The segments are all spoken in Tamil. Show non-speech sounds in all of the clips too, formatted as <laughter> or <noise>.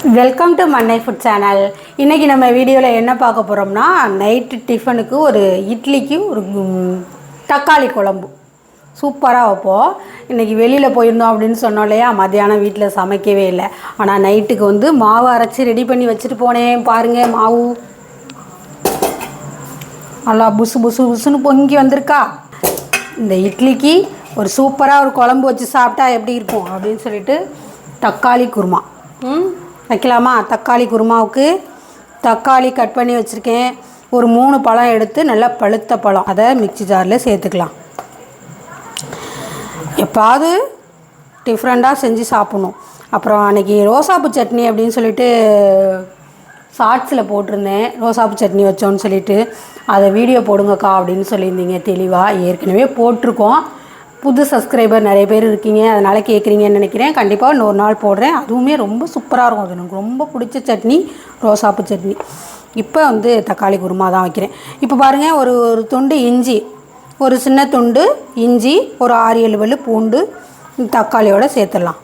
Welcome to Mannai food channel இன்றைக்கி நம்ம வீடியோவில் என்ன பார்க்க போகிறோம்னா நைட்டு டிஃபனுக்கு ஒரு இட்லிக்கு ஒரு தக்காளி குழம்பு. சூப்பராக வைப்போம். இன்றைக்கி வெளியில் போயிருந்தோம் அப்படின்னு சொன்னோம் இல்லையா? மத்தியானம் வீட்டில் சமைக்கவே இல்லை. ஆனால் நைட்டுக்கு வந்து மாவு அரைச்சி ரெடி பண்ணி வச்சுட்டு போனேன் பாருங்கள் மாவு. நல்லா புசு புசு புசுன்னு பொங்கி வந்திருக்கா. இந்த இட்லிக்கு ஒரு சூப்பராக ஒரு குழம்பு வச்சு சாப்பிட்டா எப்படி இருக்கும் அப்படின்னு சொல்லிட்டு தக்காளி குருமா. ம்? வைக்கலாமா? தக்காளி குருமாவுக்கு தக்காளி கட் பண்ணி வச்சுருக்கேன். ஒரு மூணு பழம் எடுத்து நல்லா பழுத்த பழம். அதை மிக்ஸி ஜாரில் சேர்த்துக்கலாம். எப்பாவது டிஃப்ரெண்ட்டாக செஞ்சு சாப்பிட்ணும். அப்புறம் அன்றைக்கி ரோசாப்பு சட்னி அப்படின்னு சொல்லிட்டு ஷார்ட்ஸில் போட்டிருந்தேன். ரோசாப்பு சட்னி வச்சோன்னு சொல்லிட்டு. அதை வீடியோ போடுங்கக்கா அப்படின்னு சொல்லியிருந்தீங்க. தெளிவாக ஏற்கனவே போட்டிருக்கோம். புது சப்ஸ்கிரைபர் நிறைய பேர் இருக்கீங்க அதனால் கேட்குறீங்கன்னு நினைக்கிறேன். கண்டிப்பாக இன்னொரு நாள் போடுறேன். அதுவுமே ரொம்ப சூப்பராக இருக்கும். அது எனக்கு ரொம்ப பிடிச்ச சட்னி ரோசாப்பு சட்னி. இப்போ வந்து தக்காளி குருமா தான் வைக்கிறேன். இப்போ பாருங்கள் ஒரு ஒரு துண்டு இஞ்சி ஒரு சின்ன துண்டு இஞ்சி ஒரு ஆறு ஏழு வெள்ளு பூண்டு தக்காளியோட சேர்த்துடலாம்.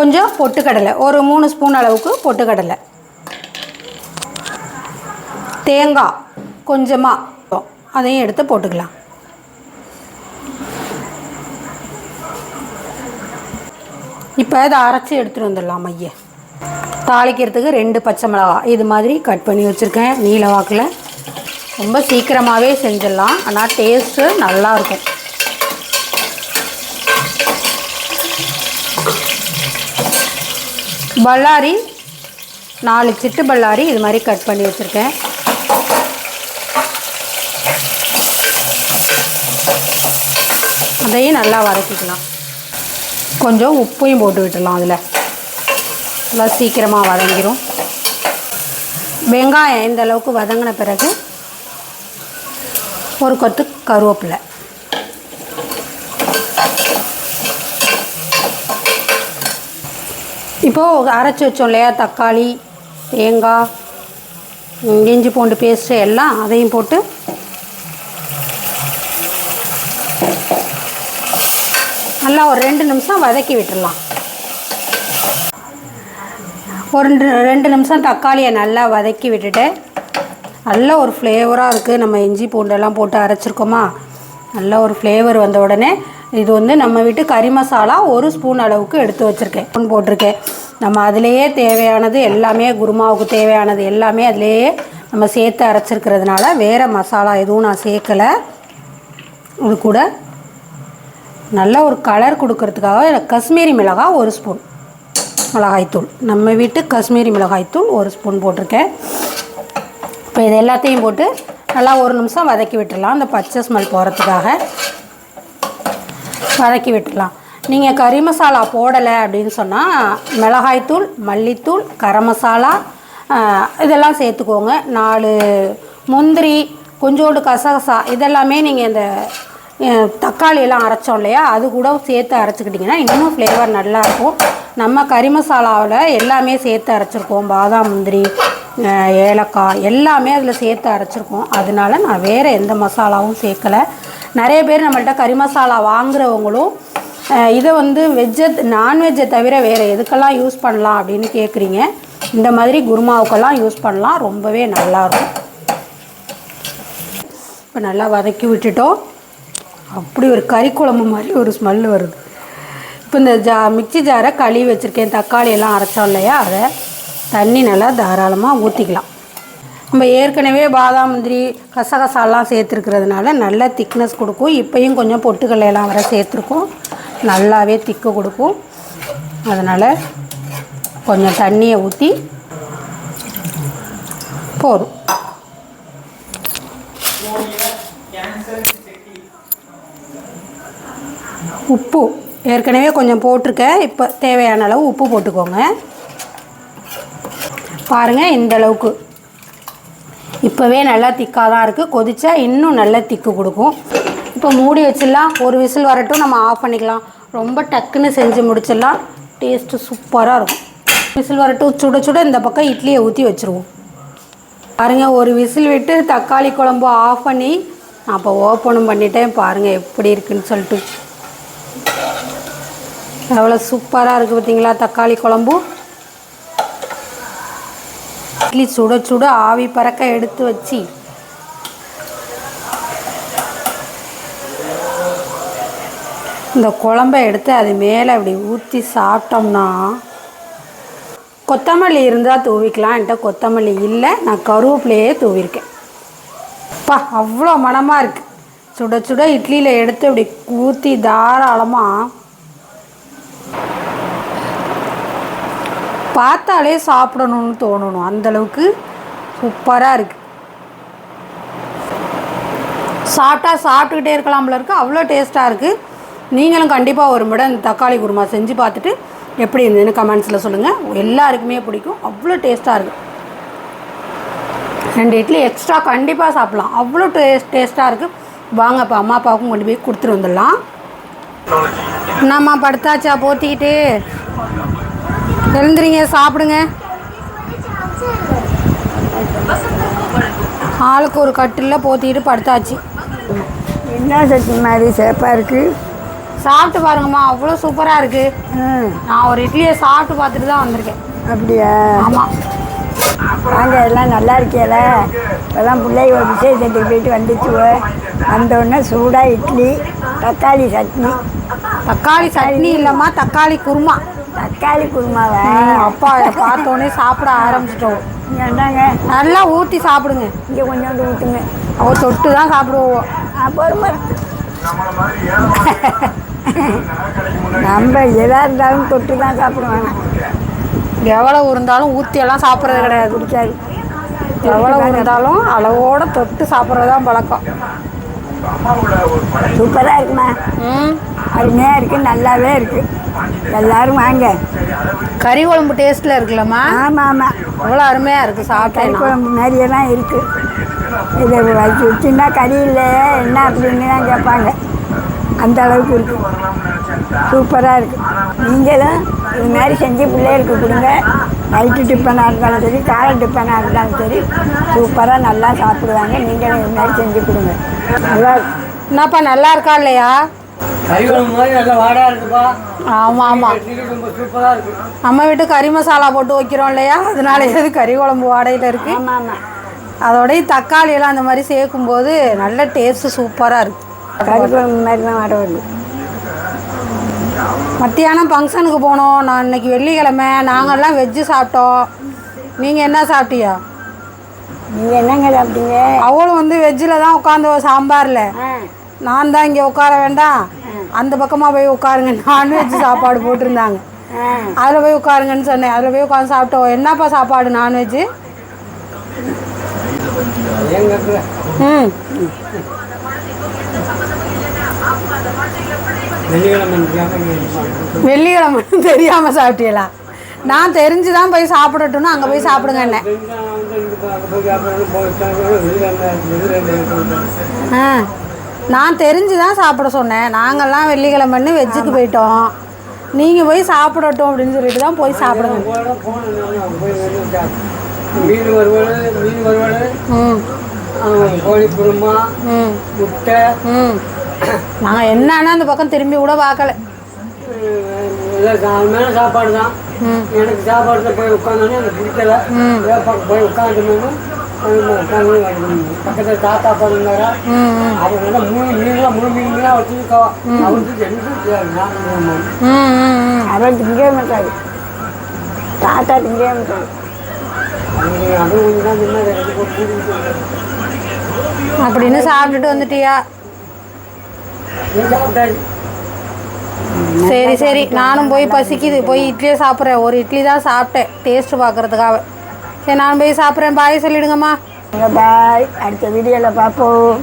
கொஞ்சம் பொட்டுக்கடலை ஒரு மூணு ஸ்பூன் அளவுக்கு பொட்டுக்கடலை. தேங்காய் கொஞ்சமாக அதையும் எடுத்து போட்டுக்கலாம். இப்போ இதை அரைச்சி எடுத்துகிட்டு வந்துடலாம் மைய. தாளிக்கிறதுக்கு ரெண்டு பச்சை மிளகாய். இது மாதிரி கட் பண்ணி வச்சுருக்கேன். நீல வாக்கில். ரொம்ப சீக்கிரமாகவே செஞ்சிடலாம். ஆனால் டேஸ்ட்டு நல்லாயிருக்கும் பல்லாரி நாலு சிட்டு பல்லாரி இது மாதிரி கட் பண்ணி வச்சுருக்கேன். அதையும் நல்லா வதக்கிக்கலாம். கொஞ்சம் உப்பையும் போட்டு விட்டுடலாம் அதில். நல்லா சீக்கிரமாக வதங்கிடும் வெங்காயம் இந்த அளவுக்கு வதங்கின பிறகு ஒரு கொத்து கருவேப்பிலை. இப்போது அரைச்சி வச்சோம் இல்லையா? தக்காளி தேங்காய் இஞ்சி பூண்டு பேஸ்ட்டு எல்லாம் அதையும் போட்டு நல்லா ஒரு ரெண்டு நிமிஷம் வதக்கி விட்டுடலாம் ஒரு ரெண்டு நிமிஷம் தக்காளியை நல்லா வதக்கி விட்டுட்டு நல்ல ஒரு ஃப்ளேவராக இருக்குது நம்ம இஞ்சி பூண்டெல்லாம் போட்டு அரைச்சிருக்கோமா? நல்ல ஒரு ஃப்ளேவர் வந்த உடனே இது வந்து நம்ம வீட்டு கறி மசாலா ஒரு ஸ்பூன் அளவுக்கு எடுத்து வச்சுருக்கேன். ஸ்பூன் போட்டிருக்கேன். நம்ம அதிலேயே தேவையானது எல்லாமே குருமாவுக்கு தேவையானது எல்லாமே அதிலேயே நம்ம சேர்த்து அரைச்சிருக்கிறதுனால வேறு மசாலா எதுவும் நான் சேர்க்கலை. இது கூட நல்ல ஒரு கலர் கொடுக்கறதுக்காக எனக்கு காஷ்மீரி மிளகாய் ஒரு ஸ்பூன் மிளகாய்த்தூள் நம்ம வீட்டு காஷ்மீரி மிளகாய்த்தூள் ஒரு ஸ்பூன் போட்டிருக்கேன். இப்போ இது எல்லாத்தையும் போட்டு நல்லா ஒரு நிமிஷம் வதக்கி விட்டுடலாம். அந்த பச்சை ஸ்மெல் போகிறதுக்காக வதக்கி விட்டுடலாம். நீங்கள் கறி மசாலா போடலை அப்படின்னு சொன்னால் மிளகாய்த்தூள் மல்லித்தூள் கரம் மசாலா இதெல்லாம் சேர்த்துக்கோங்க. நாலு முந்திரி கொஞ்சோண்டு கசகசா இதெல்லாமே நீங்கள் இந்த தக்காளியெல்லாம் அரைச்சோம் இல்லையா? அது கூட சேர்த்து அரைச்சிக்கிட்டிங்கன்னா இன்னும் ஃப்ளேவர் நல்லாயிருக்கும் நம்ம கறி மசாலாவில் எல்லாமே சேர்த்து அரைச்சிருக்கோம். பாதாம் முந்திரி ஏலக்காய் எல்லாமே அதில் சேர்த்து அரைச்சிருக்கோம். அதனால நான் வேறு எந்த மசாலாவும் சேர்க்கலை. நிறைய பேர் நம்மள்ட்ட கறி மசாலா வாங்குகிறவங்களும் இதை வந்து வெஜ்ஜை நான்வெஜ்ஜை தவிர வேறு எதுக்கெல்லாம் யூஸ் பண்ணலாம் அப்படின்னு கேட்குறீங்க இந்த மாதிரி குருமாவுக்கெல்லாம் யூஸ் பண்ணலாம். ரொம்பவே நல்லாயிருக்கும் இப்போ நல்லா வதக்கி விட்டுட்டோம். அப்படி ஒரு கறி குழம்பு மாதிரி ஒரு ஸ்மெல் வருது. இப்போ இந்த ஜா மிக்ஸி ஜாரை கழுவி வச்சுருக்கேன். தக்காளி எல்லாம் அரைச்சோம் இல்லையா? அதை தண்ணி நல்லா தாராளமாக ஊற்றிக்கலாம் நம்ம ஏற்கனவே பாதாம் முந்திரி கசகசாலாம் சேர்த்துருக்கிறதுனால நல்ல திக்னஸ் கொடுக்கும். இப்போயும் கொஞ்சம் பொட்டுக்கல்லை வர சேர்த்துருக்கோம். நல்லாவே திக்கு கொடுக்கும். அதனால் கொஞ்சம் தண்ணியை ஊற்றி போதும். உப்பு ஏற்கனவே கொஞ்சம் போட்டிருக்கேன் இப்போ தேவையான அளவு உப்பு போட்டுக்கோங்க. பாருங்கள் இந்த அளவுக்கு. இப்போவே நல்லா திக்காக தான் இருக்குது கொதித்தா இன்னும் நல்லா திக்கு கொடுக்கும். இப்போ மூடி வச்சிடலாம். ஒரு விசில் வரட்டும் நம்ம ஆஃப் பண்ணிக்கலாம். ரொம்ப டக்குன்னு செஞ்சு முடிச்சிடலாம். டேஸ்ட்டு சூப்பராக இருக்கும். விசில் வரட்டும் சுட சுட இந்த பக்கம் இட்லியை ஊற்றி வச்சுருவோம். பாருங்கள் ஒரு விசில் விட்டு தக்காளி குழம்பு ஆஃப் பண்ணி நான் அப்போ ஓப்பனும் பண்ணிட்டேன். பாருங்கள் எப்படி இருக்குன்னு சொல்லிட்டு. எவ்வளோ சூப்பராக இருக்குது பார்த்தீங்களா தக்காளி குழம்பு? இட்லி சுட சுட ஆவி பறக்க எடுத்து வச்சு. இந்த குழம்ப எடுத்து அது மேலே அப்படி ஊற்றி சாப்பிட்டோம்னா கொத்தமல்லி இருந்தால் தூவிக்கலாம். என்கிட்ட கொத்தமல்லி இல்லை. நான் கருவேப்பிலையே தூவிருக்கேன். அப்பா அவ்வளோ மணமாக இருக்குது சுட சுட இட்லியில் எடுத்து இப்படி ஊற்றி தாராளமாக பார்த்தாலே சாப்பிடணும்னு தோணணும். அந்தளவுக்கு சூப்பராக இருக்குது சாப்பிட்டா சாப்பிட்டுக்கிட்டே இருக்கலாம்ல இருக்குது அவ்வளோ டேஸ்ட்டாக இருக்குது நீங்களும் கண்டிப்பாக ஒரு முறை இந்த தக்காளி குருமா செஞ்சு பார்த்துட்டு எப்படி இருந்ததுன்னு கமெண்ட்ஸில் சொல்லுங்கள் எல்லாருக்குமே பிடிக்கும். அவ்வளோ டேஸ்ட்டாக இருக்குது ரெண்டு இட்லி எக்ஸ்ட்ரா கண்டிப்பாக சாப்பிட்லாம். அவ்வளோ டேஸ்ட் டேஸ்ட்டாக இருக்குது வாங்க இப்போ அம்மா அப்பாவுக்கும் கொண்டு போய் கொடுத்துட்டு வந்துடலாம். என்னம்மா படுத்தாச்சா? போத்திக்கிட்டு. எழுந்துறீங்க சாப்பிடுங்க. ஆளுக்கு ஒரு கட்டிலில் போத்திக்கிட்டு படுத்தாச்சு. என்ன சட்னி மாதிரி சிறப்பாக இருக்குது சாப்பிட்டு பாருங்கம்மா அவ்வளோ சூப்பராக இருக்குது ம் நான் ஒரு இட்லியை சாப்பிட்டு பார்த்துட்டு தான் வந்திருக்கேன். அப்படியா? ஆமாம் வாங்க எல்லாம் நல்லா இருக்கியல? இப்போதான் பிள்ளைங்க ஒரு விசேஷத்துக்கு போயிட்டு வந்துச்சு. வந்தோடனே சூடாக இட்லி தக்காளி சட்னி. தக்காளி சட்னி இல்லைம்மா தக்காளி குருமா. தக்காளி குருமாவை? அப்பா பார்த்தோன்னே சாப்பிட ஆரம்பிச்சிட்டோம். என்னங்க? நல்லா ஊற்றி சாப்பிடுங்க. இங்கே கொஞ்சோண்டு ஊற்றுங்க அவ தொட்டு தான் சாப்பிடுவோம் பொறுமை. <laughs> நம்ம எதாக இருந்தாலும் தொட்டு தான் சாப்பிடுவாங்க. எவ்வளோ இருந்தாலும் ஊற்றி எல்லாம் சாப்பிட்றது கிடையாது. பிடிக்காது எவ்வளோ இருந்தாலும் அளவோட தொட்டு சாப்பிட்றது தான் பழக்கம். சூப்பராக இருக்குமா? ம். அருமையாக இருக்குது நல்லாவே இருக்குது எல்லாரும் வாங்க. கறி குழம்பு டேஸ்ட்டில் இருக்குல்லம்மா. ஆமாம் ஆமாம் அவ்வளோ அருமையாக இருக்குது கறி சாப்பிட்டேன் குழம்பு மாதிரியெல்லாம் இருக்குது இதை வச்சு வச்சுன்னா கறி இல்லை என்ன அப்படின்னு தான் கேட்பாங்க. அந்த அளவுக்கு இருக்குது சூப்பராக இருக்குது நீங்களும் இது மாதிரி செஞ்சு பிள்ளைகளுக்கு கொடுங்க. நைட்டு டிஃபனாக இருந்தாலும் சரி காலை டிஃபனாக இருந்தாலும் சரி சூப்பராக நல்லா சாப்பிடுவாங்க. நீங்களும் இது மாதிரி செஞ்சு கொடுங்க. நல்லா இருக்கு. என்னப்பா நல்லா இருக்கா இல்லையா? ஆமாம் ஆமாம் நம்ம வீட்டு கறி மசாலா போட்டு வைக்கிறோம் இல்லையா? அதனால எது கறி குழம்பு வாடையில் இருக்குது அதோடய தக்காளி எல்லாம் அந்த மாதிரி சேர்க்கும்போது நல்ல டேஸ்ட்டு சூப்பராக இருக்குது கறி குழம்பு மாதிரி தான் வருது மத்தியானம் ஃபங்க்ஷனுக்கு போனோம். நான் இன்னைக்கு வெள்ளிக்கிழமை. நாங்கள்லாம் வெஜ்ஜு சாப்பிட்டோம். நீங்கள் என்ன சாப்பிட்டியா நீங்கள் என்னங்க சாப்பிட்டீங்க? அவளும் வந்து வெஜ்ஜில் தான் உட்காந்து சாம்பாரில். நான் தான் இங்கே உட்கார வேண்டாம். அந்த பக்கமாக போய் உட்காருங்க. நான்வெஜ் சாப்பாடு போட்டிருந்தாங்க. அதில் போய் உட்காருங்கன்னு சொன்னேன். அதில் போய் உட்காந்து சாப்பிட்டோம். என்னப்பா சாப்பாடு? நான்வெஜ்ஜு ம். வெள்ளிக்கிழமை <laughs> தெரியாமல் சாப்பிட்டீங்களா நான் தெரிஞ்சு தான் போய் சாப்பிடட்டும்னு அங்கே போய் சாப்பிடுங்க என்ன. ஆ நான் தெரிஞ்சு தான் சாப்பிட சொன்னேன். நாங்கள்லாம் வெள்ளிக்கிழமைன்னு வெஜ்ஜுக்கு போயிட்டோம். நீங்கள் போய் சாப்பிடட்டும் அப்படின்னு சொல்லிட்டு தான் போய் சாப்பிடுங்க. மீன் வறுவல் மீன் வறுவல் கோழி குருமா முட்டை நாங்கள் என்னன்னா அந்த பக்கம் திரும்பி கூட பார்க்கல. எல்லாம் சாதாரண சாப்பாடு தான். எனக்கு சாப்பாடு போய் உட்காந்தோன்னே எனக்கு பிடிக்கல. போய் உட்காந்து பக்கத்தில் தாத்தா பிறந்தாரா நல்லா மூணு மீன்லாம் மூணு மீன் மீனாக வச்சுருக்கா அவருக்கு ம். அவர் திங்கவே மாட்டாரு. தாத்தா திங்கவே மாட்டாரு. அப்படின்னு சாப்பிட்டுட்டு வந்துட்டியா? சரி சரி. நானும் போய் பசிக்குது. போய் இட்லியே சாப்பிட்றேன். ஒரு இட்லி தான் சாப்பிட்டேன். டேஸ்ட் பார்க்கறதுக்காக. சரி நான் போய் சாப்பிட்றேன். பாய் சொல்லிடுங்கம்மா. பாய். அடுத்த வீடியோவில் பார்ப்போம்.